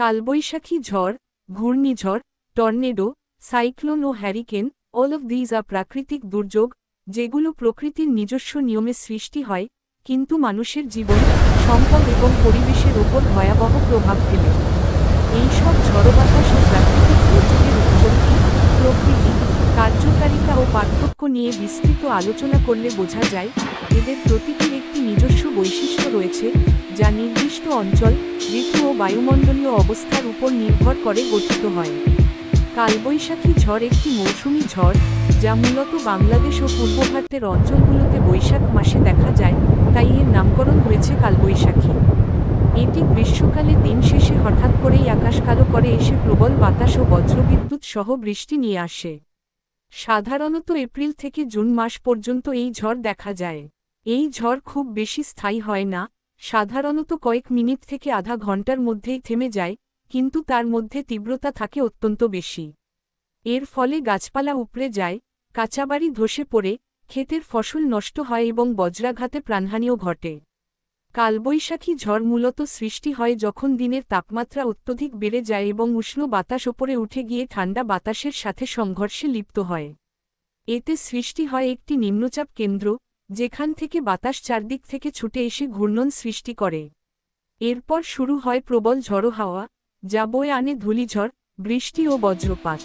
কালবৈশাখী ঝড়, ঘূর্ণিঝড়, টর্নেডো, সাইক্লোন ও হ্যারিকেন, অল অফ দিজ আর প্রাকৃতিক দুর্যোগ, যেগুলো প্রকৃতির নিজস্ব নিয়মে সৃষ্টি হয়, কিন্তু মানুষের জীবন, সম্পদ এবং পরিবেশের ওপর ভয়াবহ প্রভাব ফেলে। এইসব ঝড়ো বাতাস ও প্রাকৃতিক দুর্যোগের উৎপত্তি প্রকৃতি, কার্যকারিতা ও পার্থক্য নিয়ে বিস্তৃত আলোচনা করলে বোঝা যায় এদের প্রতিটির একটি নিজস্ব বৈশিষ্ট্য রয়েছে, যা নির্দিষ্ট অঞ্চল, ঋতু ও বায়ুমণ্ডলীয় অবস্থার উপর নির্ভর করে গঠিত হয়। কালবৈশাখী ঝড় একটি মৌসুমী ঝড়, যা মূলত বাংলাদেশ ও পূর্ব ভারতের অঞ্চলগুলোতে বৈশাখ মাসে দেখা যায়, তাই এর নামকরণ হয়েছে কালবৈশাখী। এটি গ্রীষ্মকালে দিন শেষে হঠাৎ করেই আকাশ কালো করে এসে প্রবল বাতাস ও বজ্রবিদ্যুৎ সহ বৃষ্টি নিয়ে আসে। সাধারণত এপ্রিল থেকে জুন মাস পর্যন্ত এই ঝড় দেখা যায়। এই ঝড় খুব বেশি স্থায়ী হয় না, সাধারণত কয়েক মিনিট থেকে আধা ঘণ্টার মধ্যেই থেমে যায়, কিন্তু তার মধ্যে তীব্রতা থাকে অত্যন্ত বেশি। এর ফলে গাছপালা উপড়ে যায়, কাঁচাবাড়ি ধসে পড়ে, ক্ষেতের ফসল নষ্ট হয় এবং বজ্রাঘাতে প্রাণহানিও ঘটে। কালবৈশাখী ঝড় মূলত সৃষ্টি হয় যখন দিনের তাপমাত্রা অত্যধিক বেড়ে যায় এবং উষ্ণ বাতাস ওপরে উঠে গিয়ে ঠান্ডা বাতাসের সাথে সংঘর্ষে লিপ্ত হয়। এতে সৃষ্টি হয় একটি নিম্নচাপ কেন্দ্র যেখান থেকে বাতাস চারদিক থেকে ছুটে এসে ঘূর্ণন সৃষ্টি করে। এরপর শুরু হয় প্রবল ঝড়ো হাওয়া, যা বয়ে আনে ধূলিঝড়, বৃষ্টি ও বজ্রপাত।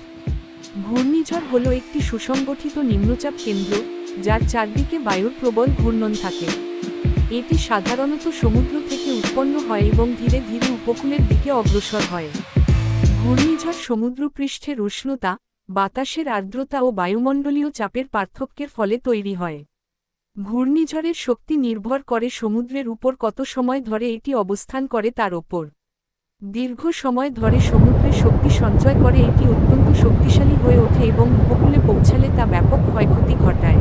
ঘূর্ণিঝড় হল একটি সুসংগঠিত নিম্নচাপ কেন্দ্র, যার চারদিকে বায়ুর প্রবল ঘূর্ণন থাকে। এটি সাধারণত সমুদ্র থেকে উৎপন্ন হয় এবং ধীরে ধীরে উপকূলের দিকে অগ্রসর হয়। ঘূর্ণিঝড় সমুদ্রপৃষ্ঠের উষ্ণতা, বাতাসের আর্দ্রতা ও বায়ুমণ্ডলীয় চাপের পার্থক্যের ফলে তৈরি হয়। ঘূর্ণিঝড়ের শক্তি নির্ভর করে সমুদ্রের উপর কত সময় ধরে এটি অবস্থান করে তার ওপর। দীর্ঘ সময় ধরে সমুদ্রে শক্তি সঞ্চয় করে এটি অত্যন্ত শক্তিশালী হয়ে ওঠে এবং উপকূলে পৌঁছালে তা ব্যাপক ক্ষয়ক্ষতি ঘটায়।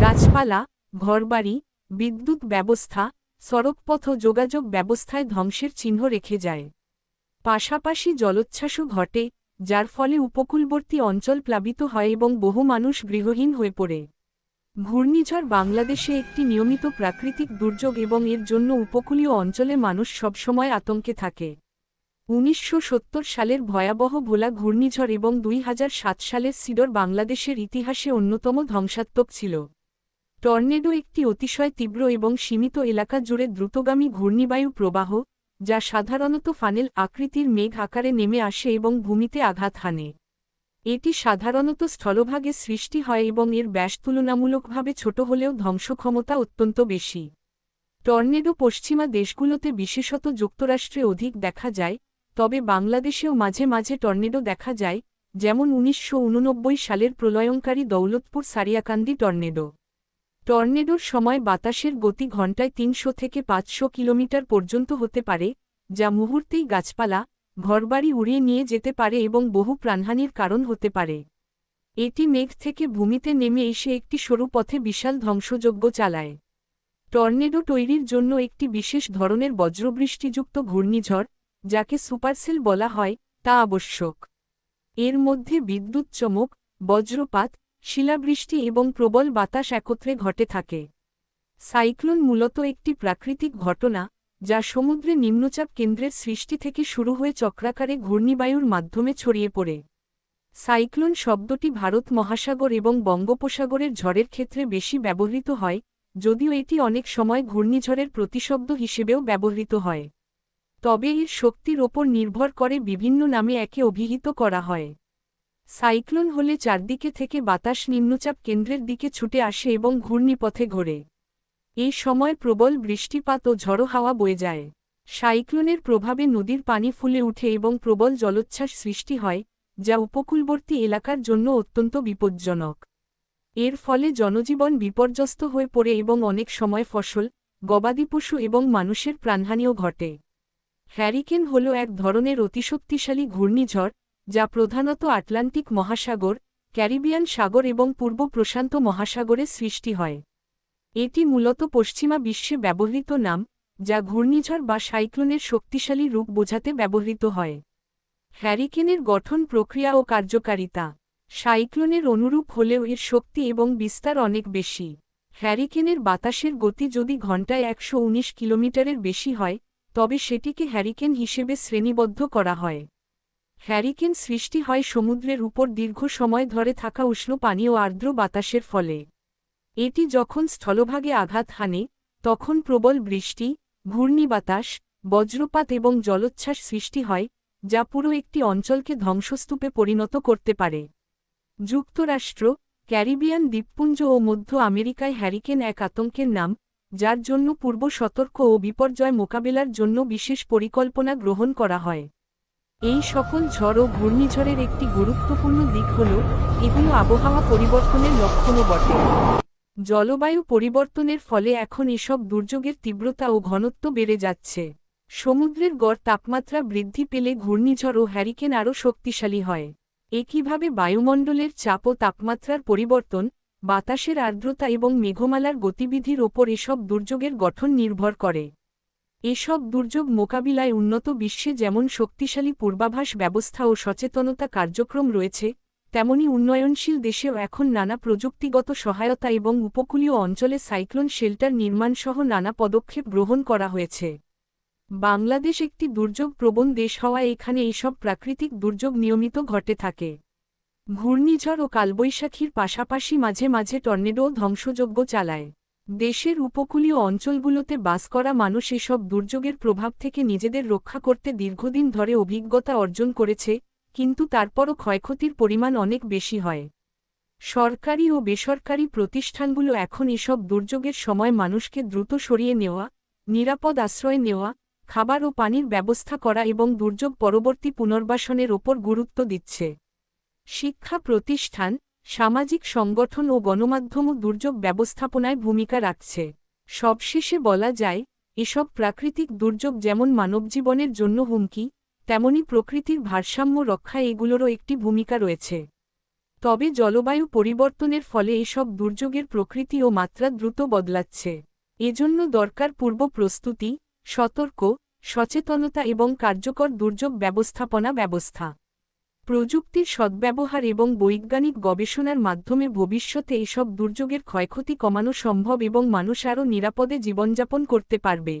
গাছপালা, ঘরবাড়ি, বিদ্যুৎ ব্যবস্থা, সড়কপথ ও যোগাযোগ ব্যবস্থায় ধ্বংসের চিহ্ন রেখে যায়। পাশাপাশি জলোচ্ছ্বাসও ঘটে, যার ফলে উপকূলবর্তী অঞ্চল প্লাবিত হয় এবং বহু মানুষ গৃহহীন হয়ে পড়ে। ঘূর্ণিঝড় বাংলাদেশে একটি নিয়মিত প্রাকৃতিক দুর্যোগ এবং এর জন্য উপকূলীয় অঞ্চলে মানুষ সবসময় আতঙ্কে থাকে। উনিশশো সত্তর সালের ভয়াবহ ভোলা ঘূর্ণিঝড় এবং দুই হাজার সাত সালের সিডর বাংলাদেশের ইতিহাসে অন্যতম ধ্বংসাত্মক ছিল। টর্নেডো একটি অতিশয় তীব্র এবং সীমিত এলাকা জুড়ে দ্রুতগামী ঘূর্ণিবায়ু প্রবাহ, যা সাধারণত ফানেল আকৃতির মেঘ আকারে নেমে আসে এবং ভূমিতে আঘাত হানে। এটি সাধারণত স্থলভাগে সৃষ্টি হয় এবং এর ব্যাস তুলনামূলকভাবে ছোট হলেও ধ্বংসক্ষমতা অত্যন্ত বেশি। টর্নেডো পশ্চিমা দেশগুলোতে বিশেষত যুক্তরাষ্ট্রে অধিক দেখা যায়, তবে বাংলাদেশেও মাঝে মাঝে টর্নেডো দেখা যায়, যেমন উনিশশো উননব্বই সালের প্রলয়ঙ্কারী দৌলতপুর সারিয়াকান্দি টর্নেডো। টর্নেডোর সময় বাতাসের গতি ঘণ্টায় তিনশো থেকে পাঁচশো কিলোমিটার পর্যন্ত হতে পারে, যা মুহূর্তেই গাছপালা ঘরবাড়ি উড়িয়ে নিয়ে যেতে পারে এবং বহু প্রাণহানির কারণ হতে পারে। এটি মেঘ থেকে ভূমিতে নেমে এসে একটি সরু পথে বিশাল ধ্বংসযজ্ঞ চালায়। টর্নেডো তৈরির জন্য একটি বিশেষ ধরনের বজ্রবৃষ্টিযুক্ত ঘূর্ণিঝড়, যাকে সুপারসেল বলা হয়, তা আবশ্যক। এর মধ্যে বিদ্যুৎ চমক, বজ্রপাত, শিলাবৃষ্টি এবং প্রবল বাতাস একত্রে ঘটে থাকে। সাইক্লোন মূলত একটি প্রাকৃতিক ঘটনা যা সমুদ্রে নিম্নচাপ কেন্দ্রের সৃষ্টি থেকে শুরু হয়ে চক্রাকারে ঘূর্ণিবায়ুর মাধ্যমে ছড়িয়ে পড়ে। সাইক্লোন শব্দটি ভারত মহাসাগর এবং বঙ্গোপসাগরের ঝড়ের ক্ষেত্রে বেশি ব্যবহৃত হয়, যদিও এটি অনেক সময় ঘূর্ণিঝড়ের প্রতিশব্দ হিসেবেও ব্যবহৃত হয়। তবে এর শক্তির ওপর নির্ভর করে বিভিন্ন নামে একে অভিহিত করা হয়। সাইক্লোন হলে চারদিকে থেকে বাতাস নিম্নচাপ কেন্দ্রের দিকে ছুটে আসে এবং ঘূর্ণিপথে ঘোরে। এই সময় প্রবল বৃষ্টিপাত ও ঝড়ো হাওয়া বয়ে যায়। সাইক্লোনের প্রভাবে নদীর পানি ফুলে উঠে এবং প্রবল জলোচ্ছ্বাস সৃষ্টি হয়, যা উপকূলবর্তী এলাকার জন্য অত্যন্ত বিপজ্জনক। এর ফলে জনজীবন বিপর্যস্ত হয়ে পড়ে এবং অনেক সময় ফসল, গবাদি পশু এবং মানুষের প্রাণহানিও ঘটে। হ্যারিকেন হল এক ধরনের অতিশক্তিশালী ঘূর্ণিঝড়, যা প্রধানত আটলান্টিক মহাসাগর, ক্যারিবিয়ান সাগর এবং পূর্ব প্রশান্ত মহাসাগরে সৃষ্টি হয়। এটি মূলত পশ্চিমা বিশ্বে ব্যবহৃত নাম, যা ঘূর্ণিঝড় বা সাইক্লোনের শক্তিশালী রূপ বোঝাতে ব্যবহৃত হয়। হ্যারিকেনের গঠন প্রক্রিয়া ও কার্যকারিতা। সাইক্লোনের অনুরূপ হলেও এর শক্তি এবং বিস্তার অনেক বেশি। হ্যারিকেনের বাতাসের গতি যদি ঘণ্টায় একশো উনিশ কিলোমিটারের বেশি হয়, তবে সেটিকে হ্যারিকেন হিসেবে শ্রেণীবদ্ধ করা হয়। হ্যারিকেন সৃষ্টি হয় সমুদ্রের উপর দীর্ঘ সময় ধরে থাকা উষ্ণ পানি ও আর্দ্র বাতাসের ফলে। এটি যখন স্থলভাগে আঘাত হানে, তখন প্রবল বৃষ্টি, ঘূর্ণিবাতাস, বজ্রপাত এবং জলোচ্ছ্বাস সৃষ্টি হয়, যা পুরো একটি অঞ্চলকে ধ্বংসস্তূপে পরিণত করতে পারে। যুক্তরাষ্ট্র, ক্যারিবিয়ান দ্বীপপুঞ্জ ও মধ্য আমেরিকায় হ্যারিকেন এক আতঙ্কের নাম, যার জন্য পূর্ব সতর্ক ও বিপর্যয় মোকাবেলার জন্য বিশেষ পরিকল্পনা গ্রহণ করা হয়। এই সকল ঝড় ও ঘূর্ণিঝড়ের একটি গুরুত্বপূর্ণ দিক হল, এগুলো আবহাওয়া পরিবর্তনের লক্ষণও বটে। জলবায়ু পরিবর্তনের ফলে এখন এসব দুর্যোগের তীব্রতা ও ঘনত্ব বেড়ে যাচ্ছে। সমুদ্রের গড় তাপমাত্রা বৃদ্ধি পেলে ঘূর্ণিঝড় ও হ্যারিকেন আরও শক্তিশালী হয়। একইভাবে বায়ুমণ্ডলের চাপ ও তাপমাত্রার পরিবর্তন, বাতাসের আর্দ্রতা এবং মেঘমালার গতিবিধির ওপর এসব দুর্যোগের গঠন নির্ভর করে। এসব দুর্যোগ মোকাবিলায় উন্নত বিশ্বে যেমন শক্তিশালী পূর্বাভাস ব্যবস্থা ও সচেতনতা কার্যক্রম রয়েছে তেমনি উন্নয়নশীল দেশেও এখন নানা প্রযুক্তিগত সহায়তা এবং উপকূলীয় অঞ্চলে সাইক্লোন শেল্টার নির্মাণসহ নানা পদক্ষেপ গ্রহণ করা হয়েছে। বাংলাদেশ একটি দুর্যোগ প্রবণ দেশ হওয়ায় এখানে এইসব প্রাকৃতিক দুর্যোগ নিয়মিত ঘটে থাকে। ঘূর্ণিঝড় ও কালবৈশাখীর পাশাপাশি মাঝে মাঝে টর্নেডো ধ্বংসযজ্ঞ চালায়। দেশের উপকূলীয় অঞ্চলগুলোতে বাস করা মানুষ এসব দুর্যোগের প্রভাব থেকে নিজেদের রক্ষা করতে দীর্ঘদিন ধরে অভিজ্ঞতা অর্জন করেছে কিন্তু তারপরও ক্ষয়ক্ষতির পরিমাণ অনেক বেশি হয়। সরকারি ও বেসরকারি প্রতিষ্ঠানগুলো এখন এসব দুর্যোগের সময় মানুষকে দ্রুত সরিয়ে নেওয়া, নিরাপদ আশ্রয় নেওয়া, খাবার ও পানির ব্যবস্থা করা এবং দুর্যোগ পরবর্তী পুনর্বাসনের ওপর গুরুত্ব দিচ্ছে। শিক্ষা প্রতিষ্ঠান, সামাজিক সংগঠন ও গণমাধ্যমও দুর্যোগ ব্যবস্থাপনায় ভূমিকা রাখছে। সবশেষে বলা যায়, এসব প্রাকৃতিক দুর্যোগ যেমন মানবজীবনের জন্য হুমকি তেমনি প্রকৃতির ভারসাম্য রক্ষায় এগুলোরও একটি ভূমিকা রয়েছে। তবে জলবায়ু পরিবর্তনের ফলে এসব দুর্যোগের প্রকৃতি ও মাত্রা দ্রুত বদলাচ্ছে। এজন্য দরকার পূর্ব প্রস্তুতি, সতর্ক, সচেতনতা এবং কার্যকর দুর্যোগ ব্যবস্থাপনা ব্যবস্থা। প্রযুক্তির সদ্ব্যবহার এবং বৈজ্ঞানিক গবেষণার মাধ্যমে ভবিষ্যতে এসব দুর্যোগের ক্ষয়ক্ষতি কমানো সম্ভব এবং মানুষ আরও নিরাপদে জীবনযাপন করতে পারবে।